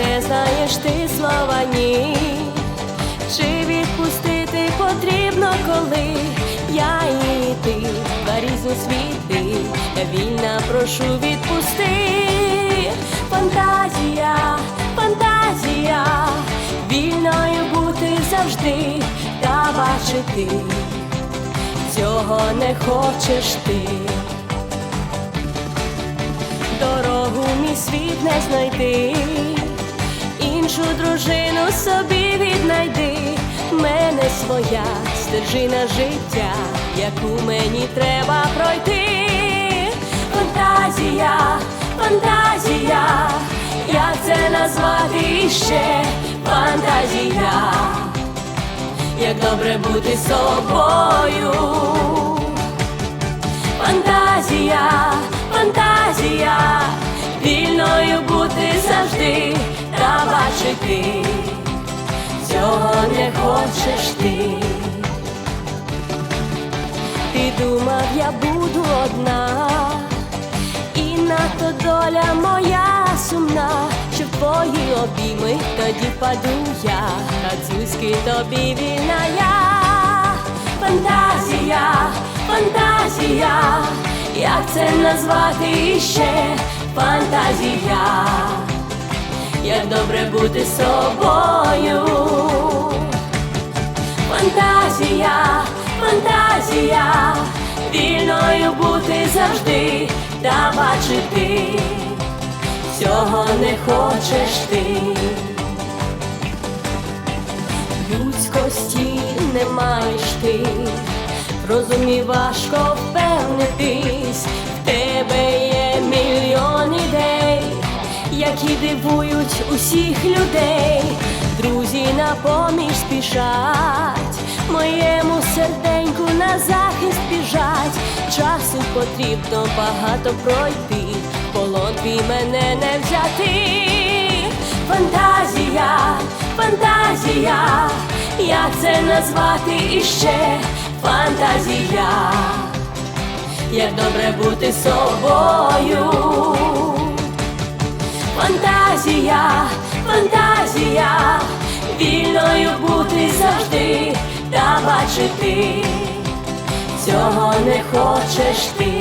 не знаєш ти слова ні. Чи відпустити потрібно, коли я і ти два різні світи, вільна прошу відпусти. Фантазія, фантазія, вільною бути завжди та бачити, цього не хочеш ти. Дорогу мій світ не знайти, іншу дружину собі віднайди, мене своя стежина життя, яку мені треба пройти. Фантазія, фантазія, як це назвати іще фантазія, як добре бути собою. Фантазія, фантазія, вільною бути завжди бачити, цього не хочеш ти. Ти думав, я буду одна, і надто доля моя сумна, що в твої обійми тоді впаду я, Кацюськи тобі вільна я. Фантазія, фантазія, як це назвати іще фантазія, як добре бути собою. Фантазія, фантазія, вільною бути завжди та бачити, цього не хочеш ти. Людськості не маєш ти, в розумі важко впевнитись, в тебе є мільйон ідей, які дивують усіх людей, друзі на поміж спішать, моєму серденьку на захист біжать, часу потрібно багато пройти, полон мене не взяти. Фантазія, фантазія, як це назвати іще? Фантазія, як добре бути собою. Фантазія, фантазія, вільною бути завжди та бачити, цього не хочеш ти.